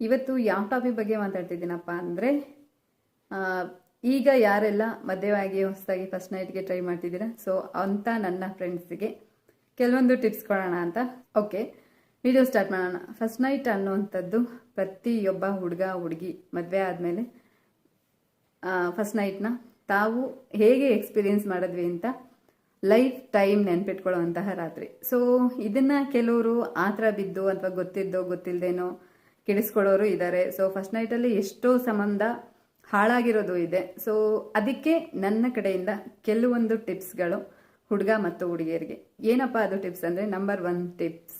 ಇವತ್ತು ಯಾವ ಟಾಪಿಕ್ ಬಗ್ಗೆ ಮಾತಾಡ್ತಿದ್ದೀನಪ್ಪ ಅಂದರೆ ಈಗ ಯಾರೆಲ್ಲ ಮದುವೆಯಾಗಿ ಹೊಸದಾಗಿ ಫಸ್ಟ್ ನೈಟ್ಗೆ ಟ್ರೈ ಮಾಡ್ತಿದ್ದೀರಾ? ಸೊ ಅಂತ ನನ್ನ ಫ್ರೆಂಡ್ಸಿಗೆ ಕೆಲವೊಂದು ಟಿಪ್ಸ್ ಕೊಡೋಣ ಅಂತ. ಓಕೆ ವಿಡಿಯೋ ಸ್ಟಾರ್ಟ್ ಮಾಡೋಣ. ಫಸ್ಟ್ ನೈಟ್ ಅನ್ನುವಂಥದ್ದು ಪ್ರತಿಯೊಬ್ಬ ಹುಡುಗ, ಹುಡುಗಿ ಮದುವೆ ಆದಮೇಲೆ ಫಸ್ಟ್ ನೈಟ್ನ ತಾವು ಹೇಗೆ ಎಕ್ಸ್ಪೀರಿಯನ್ಸ್ ಮಾಡಿದ್ವಿ ಅಂತ ಲೈಫ್ ಟೈಮ್ ನೆನ್ಪಿಟ್ಕೊಳ್ಳುವಂತಹ ರಾತ್ರಿ. ಸೊ ಇದನ್ನು ಕೆಲವರು ಆ ಥರ ಬಿದ್ದು ಅಥವಾ ಗೊತ್ತಿದ್ದೋ ಗೊತ್ತಿಲ್ಲದೇನೋ ಕೆಡಿಸ್ಕೊಳ್ಳೋರು ಇದ್ದಾರೆ ಸೊ ಫಸ್ಟ್ ನೈಟಲ್ಲಿ ಎಷ್ಟೋ ಸಂಬಂಧ ಹಾಳಾಗಿರೋದು ಇದೆ. ಸೊ ಅದಕ್ಕೆ ನನ್ನ ಕಡೆಯಿಂದ ಕೆಲವೊಂದು ಟಿಪ್ಸ್ಗಳು ಹುಡುಗ ಮತ್ತು ಹುಡುಗಿಯರಿಗೆ. ಏನಪ್ಪ ಅದು ಟಿಪ್ಸ್ ಅಂದರೆ ನಂಬರ್ ಒನ್ ಟಿಪ್ಸ್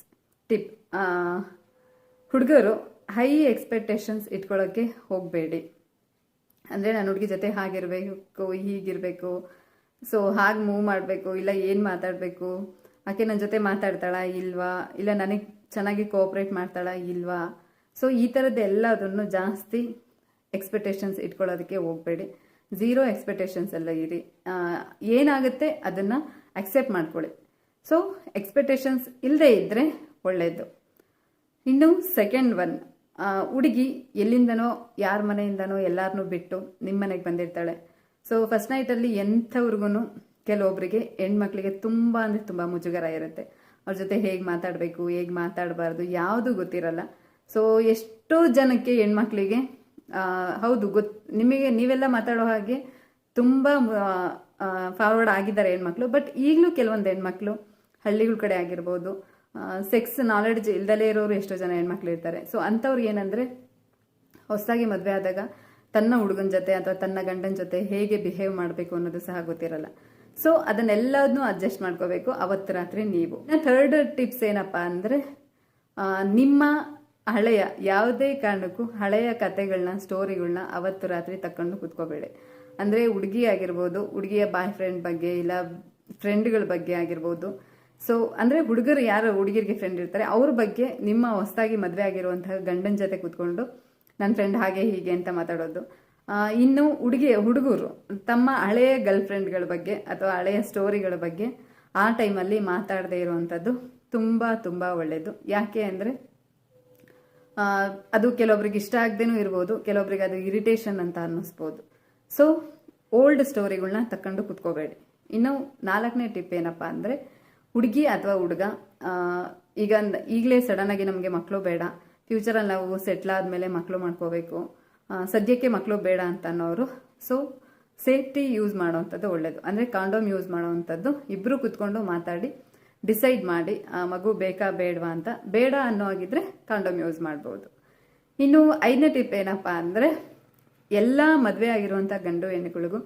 ಟಿಪ್ ಹುಡುಗರು ಹೈ ಎಕ್ಸ್ಪೆಕ್ಟೇಷನ್ಸ್ ಇಟ್ಕೊಳ್ಳೋಕ್ಕೆ ಹೋಗಬೇಡಿ. ಅಂದರೆ ನಾನು ಹುಡುಗಿ ಜೊತೆ ಹಾಗಿರಬೇಕು, ಹೀಗಿರಬೇಕು ಸೊ ಹಾಗೆ ಮೂವ್ ಮಾಡಬೇಕು, ಇಲ್ಲ ಏನು ಮಾತಾಡಬೇಕು, ಆಕೆ ನನ್ನ ಜೊತೆ ಮಾತಾಡ್ತಾಳಾ, ಇಲ್ವಾ, ಇಲ್ಲ ನನಗೆ ಚೆನ್ನಾಗಿ ಕೋಆಪ್ರೇಟ್ ಮಾಡ್ತಾಳಾ, ಇಲ್ವಾ ಸೊ ಈ ಥರದ್ದು ಎಲ್ಲದನ್ನು ಜಾಸ್ತಿ ಎಕ್ಸ್ಪೆಕ್ಟೇಷನ್ಸ್ ಇಟ್ಕೊಳ್ಳೋದಕ್ಕೆ ಹೋಗಬೇಡಿ. ಝೀರೋ ಎಕ್ಸ್ಪೆಕ್ಟೇಷನ್ಸ್ ಎಲ್ಲ ಇರಿ. ಏನಾಗುತ್ತೆ ಅದನ್ನು ಅಕ್ಸೆಪ್ಟ್ ಮಾಡ್ಕೊಳ್ಳಿ. ಸೊ ಎಕ್ಸ್ಪೆಕ್ಟೇಷನ್ಸ್ ಇಲ್ಲದೆ ಇದ್ದರೆ ಒಳ್ಳೆಯದು ಇನ್ನು ಸೆಕೆಂಡ್ ಒನ್ ಹುಡುಗಿ ಎಲ್ಲಿಂದನೋ, ಯಾರ ಮನೆಯಿಂದನೋ ಎಲ್ಲರನ್ನೂ ಬಿಟ್ಟು ನಿಮ್ಮ ಮನೆಗೆ ಬಂದಿರ್ತಾಳೆ. ಸೊ ಫಸ್ಟ್ ನೈಟಲ್ಲಿ ಎಂಥವ್ರಿಗೂ ಕೆಲವೊಬ್ಬರಿಗೆ ಹೆಣ್ಮಕ್ಳಿಗೆ ತುಂಬ ಅಂದರೆ ತುಂಬ ಮುಜುಗರ ಇರುತ್ತೆ. ಅವ್ರ ಜೊತೆ ಹೇಗೆ ಮಾತಾಡಬೇಕು, ಹೇಗೆ ಮಾತಾಡಬಾರ್ದು, ಯಾವುದು ಗೊತ್ತಿರಲ್ಲ. ಸೊ ಎಷ್ಟೋ ಜನಕ್ಕೆ ಹೆಣ್ಮಕ್ಳಿಗೆ ಹೌದು, ಗೊತ್, ನಿಮಗೆ, ನೀವೆಲ್ಲ ಮಾತಾಡೋ ಹಾಗೆ ತುಂಬ ಫಾರ್ವರ್ಡ್ ಆಗಿದ್ದಾರೆ ಹೆಣ್ಮಕ್ಳು. ಬಟ್ ಈಗಲೂ ಕೆಲವೊಂದು ಹೆಣ್ಮಕ್ಳು, ಹಳ್ಳಿಗಳ ಕಡೆ ಆಗಿರ್ಬೋದು ಸೆಕ್ಸ್ ನಾಲೆಡ್ಜ್ ಇಲ್ದಲೇ ಇರೋರು ಎಷ್ಟೋ ಜನ ಹೆಣ್ಮಕ್ಳು ಇರ್ತಾರೆ. ಸೊ ಅಂಥವ್ರು ಏನಂದರೆ, ಹೊಸದಾಗಿ ಮದುವೆ ಆದಾಗ ತನ್ನ ಹುಡುಗನ ಜೊತೆ ಅಥವಾ ತನ್ನ ಗಂಡನ ಜೊತೆ ಹೇಗೆ ಬಿಹೇವ್ ಮಾಡಬೇಕು ಅನ್ನೋದು ಸಹ ಗೊತ್ತಿರಲ್ಲ. ಸೊ ಅದನ್ನೆಲ್ಲದನ್ನೂ ಅಡ್ಜಸ್ಟ್ ಮಾಡ್ಕೋಬೇಕು ಅವತ್ತು ರಾತ್ರಿ ನೀವು. ಥರ್ಡ್ ಟಿಪ್ಸ್ ಏನಪ್ಪ ಅಂದರೆ ನಿಮ್ಮ ಹಳೆಯ, ಯಾವುದೇ ಕಾರಣಕ್ಕೂ ಹಳೆಯ ಕತೆಗಳನ್ನ ಸ್ಟೋರಿಗಳನ್ನ ಅವತ್ತು ರಾತ್ರಿ ತಕೊಂಡು ಕೂತ್ಕೋಬೇಡಿ. ಅಂದರೆ ಹುಡುಗಿ ಆಗಿರ್ಬೋದು, ಹುಡುಗಿಯ ಬಾಯ್ ಫ್ರೆಂಡ್ ಬಗ್ಗೆ ಇಲ್ಲ ಫ್ರೆಂಡ್ಗಳ ಬಗ್ಗೆ ಆಗಿರ್ಬೋದು. ಸೊ ಅಂದರೆ ಹುಡುಗರು ಯಾರು ಹುಡುಗಿರಿಗೆ ಫ್ರೆಂಡ್ ಇರ್ತಾರೆ, ಅವ್ರ ಬಗ್ಗೆ ನಿಮ್ಮ ಹೊಸದಾಗಿ ಮದುವೆ ಆಗಿರುವಂತಹ ಗಂಡನ ಜೊತೆ ಕೂತ್ಕೊಂಡು ನನ್ನ ಫ್ರೆಂಡ್ ಹಾಗೆ ಹೀಗೆ ಅಂತ ಮಾತಾಡೋದು. ಇನ್ನು ಹುಡುಗಿಯ ಹುಡುಗರು ತಮ್ಮ ಹಳೆಯ ಗರ್ಲ್ ಫ್ರೆಂಡ್ಗಳ ಬಗ್ಗೆ ಅಥವಾ ಹಳೆಯ ಸ್ಟೋರಿಗಳ ಬಗ್ಗೆ ಆ ಟೈಮಲ್ಲಿ ಮಾತಾಡದೇ ಇರುವಂಥದ್ದು ತುಂಬ ತುಂಬ ಒಳ್ಳೆಯದು ಯಾಕೆ ಅಂದರೆ ಅದು ಕೆಲವೊಬ್ರಿಗೆ ಇಷ್ಟ ಆಗದೇನೂ ಇರ್ಬೋದು, ಕೆಲವೊಬ್ರಿಗೆ ಅದು ಇರಿಟೇಷನ್ ಅಂತ ಅನ್ನಿಸ್ಬೋದು. ಸೊ ಓಲ್ಡ್ ಸ್ಟೋರಿಗಳನ್ನ ತಕೊಂಡು ಕುತ್ಕೋಬೇಡಿ. ಇನ್ನು ನಾಲ್ಕನೇ ಟಿಪ್ ಏನಪ್ಪ ಅಂದರೆ, ಹುಡುಗಿ ಅಥವಾ ಹುಡುಗ ಈಗ ಈಗಲೇ ಸಡನ್ನಾಗಿ ನಮಗೆ ಮಕ್ಕಳು ಬೇಡ ಫ್ಯೂಚರಲ್ಲಿ ನಾವು ಸೆಟ್ಲ್ ಆದಮೇಲೆ ಮಕ್ಕಳು ಮಾಡ್ಕೋಬೇಕು ಸದ್ಯಕ್ಕೆ ಮಕ್ಕಳು ಬೇಡ ಅಂತ ಅನ್ನೋರು. ಸೊ ಸೇಫ್ಟಿ ಯೂಸ್ ಮಾಡೋವಂಥದ್ದು ಒಳ್ಳೆಯದು ಅಂದರೆ ಕಾಂಡೋಮ್ ಯೂಸ್ ಮಾಡೋವಂಥದ್ದು ಇಬ್ಬರು ಕುತ್ಕೊಂಡು ಮಾತಾಡಿ ಡಿಸೈಡ್ ಮಾಡಿ, ಆ ಮಗು ಬೇಕಾ ಬೇಡವಾ ಅಂತ, ಬೇಡ ಅನ್ನೋ ಹಾಗಿದ್ರೆ ಕಾಂಡೋಮ್ ಯೂಸ್ ಮಾಡ್ಬೋದು. ಇನ್ನು ಐದನೇ ಟಿಪ್ ಏನಪ್ಪ ಅಂದರೆ, ಎಲ್ಲ ಮದುವೆ ಆಗಿರುವಂಥ ಗಂಡು ಹೆಣ್ಣುಗಳಿಗೂ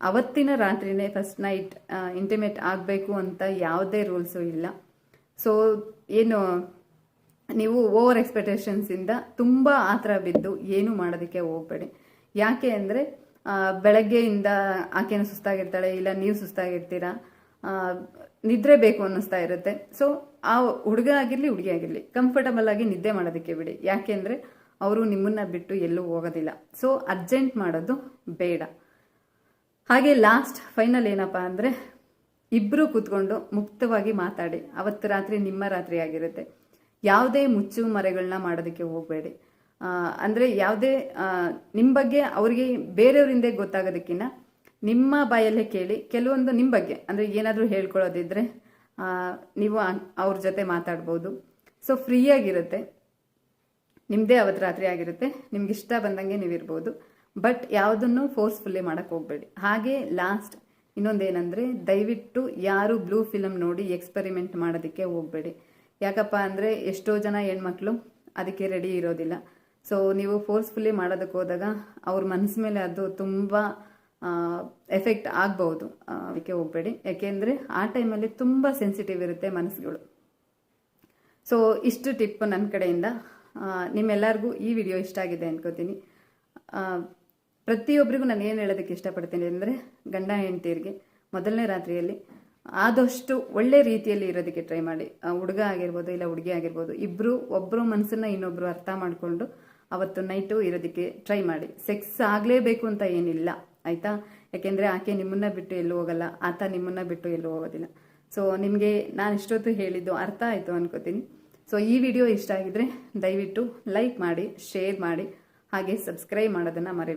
ಅವತ್ತಿನ ರಾತ್ರಿನೇ ಫಸ್ಟ್ ನೈಟ್ ಇಂಟಿಮೇಟ್ ಆಗಬೇಕು ಅಂತ ಯಾವುದೇ ರೂಲ್ಸು ಇಲ್ಲ. ಸೊ ಏನು, ನೀವು ಓವರ್ ಎಕ್ಸ್ಪೆಕ್ಟೇಷನ್ಸಿಂದ ತುಂಬ ಆ ಥರ ಬಿದ್ದು ಏನು ಮಾಡೋದಕ್ಕೆ ಹೋಗಬೇಡಿ. ಯಾಕೆ ಅಂದರೆ ಬೆಳಗ್ಗೆಯಿಂದ ಆಕೆನೂ ಸುಸ್ತಾಗಿರ್ತಾಳೆ, ಇಲ್ಲ ನೀವು ಸುಸ್ತಾಗಿರ್ತೀರಾ ನಿದ್ರೆ ಬೇಕು ಅನ್ನಿಸ್ತಾ ಇರುತ್ತೆ. ಸೊ ಆ ಹುಡುಗ ಆಗಿರಲಿ, ಹುಡುಗಿ ಆಗಿರಲಿ ಕಂಫರ್ಟಬಲ್ ಆಗಿ ನಿದ್ದೆ ಮಾಡೋದಕ್ಕೆ ಬಿಡಿ. ಯಾಕೆಂದರೆ ಅವರು ನಿಮ್ಮನ್ನ ಬಿಟ್ಟು ಎಲ್ಲೂ ಹೋಗೋದಿಲ್ಲ. ಸೊ ಅರ್ಜೆಂಟ್ ಮಾಡೋದು ಬೇಡ. ಹಾಗೆ ಲಾಸ್ಟ್ ಫೈನಲ್ ಏನಪ್ಪ ಅಂದರೆ ಇಬ್ಬರು ಕೂತ್ಕೊಂಡು ಮುಕ್ತವಾಗಿ ಮಾತಾಡಿ. ಅವತ್ತು ರಾತ್ರಿ ನಿಮ್ಮ ರಾತ್ರಿ ಆಗಿರುತ್ತೆ. ಯಾವುದೇ ಮುಚ್ಚು ಮರೆಗಳನ್ನ ಮಾಡೋದಕ್ಕೆ ಹೋಗಬೇಡಿ. ಅಂದರೆ ಯಾವುದೇ ನಿಮ್ಮ ಬಗ್ಗೆ ಅವರಿಗೆ ಬೇರೆಯವರಿಂದ ಗೊತ್ತಾಗೋದಕ್ಕಿಂತ ನಿಮ್ಮ ಬಾಯಲ್ಲೇ ಕೇಳಿ, ಕೆಲವೊಂದು ನಿಮ್ಮ ಬಗ್ಗೆ, ಅಂದರೆ ಏನಾದರೂ ಹೇಳ್ಕೊಳ್ಳೋದಿದ್ರೆ ನೀವು ಅವ್ರ ಜೊತೆ ಮಾತಾಡ್ಬೋದು. ಸೊ ಫ್ರೀಯಾಗಿರುತ್ತೆ ನಿಮ್ಮದೇ ಅವತ್ತು ರಾತ್ರಿ ಆಗಿರುತ್ತೆ. ನಿಮ್ಗೆ ಇಷ್ಟ ಬಂದಂಗೆ ನೀವಿರ್ಬೋದು. ಬಟ್ ಯಾವುದನ್ನು ಫೋರ್ಸ್ಫುಲ್ಲಿ ಮಾಡೋಕ್ಕೆ ಹೋಗಬೇಡಿ. ಹಾಗೆ ಲಾಸ್ಟ್ ಇನ್ನೊಂದೇನೆಂದರೆ, ದಯವಿಟ್ಟು ಯಾರು ಬ್ಲೂ ಫಿಲಮ್ ನೋಡಿ ಎಕ್ಸ್ಪೆರಿಮೆಂಟ್ ಮಾಡೋದಕ್ಕೆ ಹೋಗಬೇಡಿ. ಯಾಕಪ್ಪ ಅಂದರೆ ಎಷ್ಟೋ ಜನ ಹೆಣ್ಮಕ್ಳು ಅದಕ್ಕೆ ರೆಡಿ ಇರೋದಿಲ್ಲ. ಸೊ ನೀವು ಫೋರ್ಸ್ಫುಲ್ಲಿ ಮಾಡೋದಕ್ಕೆ ಹೋದಾಗ ಅವ್ರ ಮನಸ್ಸು ಮೇಲೆ ಅದು ತುಂಬ ಎಫೆಕ್ಟ್ ಆಗ್ಬೋದು ಅದಕ್ಕೆ ಹೋಗಬೇಡಿ. ಯಾಕೆಂದರೆ ಆ ಟೈಮಲ್ಲಿ ತುಂಬ ಸೆನ್ಸಿಟಿವ್ ಇರುತ್ತೆ ಮನಸ್ಸುಗಳು. ಸೊ ಇಷ್ಟು ಟಿಪ್ ನನ್ನ ಕಡೆಯಿಂದ. ನಿಮ್ಮೆಲ್ಲರಿಗೂ ಈ ವಿಡಿಯೋ ಇಷ್ಟ ಆಗಿದೆ ಅನ್ಕೋತೀನಿ. ಪ್ರತಿಯೊಬ್ಬರಿಗೂ ನಾನು ಏನು ಹೇಳೋದಕ್ಕೆ ಇಷ್ಟಪಡ್ತೀನಿ ಅಂದರೆ, ಗಂಡ ಹೆಂಡತಿಯರಿಗೆ ಮೊದಲನೇ ರಾತ್ರಿಯಲ್ಲಿ ಆದಷ್ಟು ಒಳ್ಳೆ ರೀತಿಯಲ್ಲಿ ಇರೋದಕ್ಕೆ ಟ್ರೈ ಮಾಡಿ. ಹುಡುಗ ಆಗಿರ್ಬೋದು, ಇಲ್ಲ ಹುಡುಗಿ ಆಗಿರ್ಬೋದು ಇಬ್ಬರು ಒಬ್ಬರು ಮನಸ್ಸನ್ನು ಇನ್ನೊಬ್ಬರು ಅರ್ಥ ಮಾಡಿಕೊಂಡು ಅವತ್ತು ನೈಟು ಇರೋದಕ್ಕೆ ಟ್ರೈ ಮಾಡಿ. ಸೆಕ್ಸ್ ಆಗಲೇಬೇಕು ಅಂತ ಏನಿಲ್ಲ. ಆಯಿತಾ? ಯಾಕೆಂದರೆ ಆಕೆ ನಿಮ್ಮನ್ನ ಬಿಟ್ಟು ಎಲ್ಲೂ ಹೋಗಲ್ಲ, ಆತ ನಿಮ್ಮನ್ನ ಬಿಟ್ಟು ಎಲ್ಲೂ ಹೋಗೋದಿಲ್ಲ. ಸೊ ನಿಮಗೆ ನಾನು ಇಷ್ಟೊತ್ತು ಹೇಳಿದ್ದು ಅರ್ಥ ಆಯಿತು ಅನ್ಕೋತೀನಿ. ಸೊ ಈ ವಿಡಿಯೋ ಇಷ್ಟ ಆಗಿದ್ರೆ ದಯವಿಟ್ಟು ಲೈಕ್ ಮಾಡಿ ಶೇರ್ ಮಾಡಿ, ಹಾಗೆ ಸಬ್ಸ್ಕ್ರೈಬ್ ಮಾಡೋದನ್ನು ಮರಿಬೇಡಿ.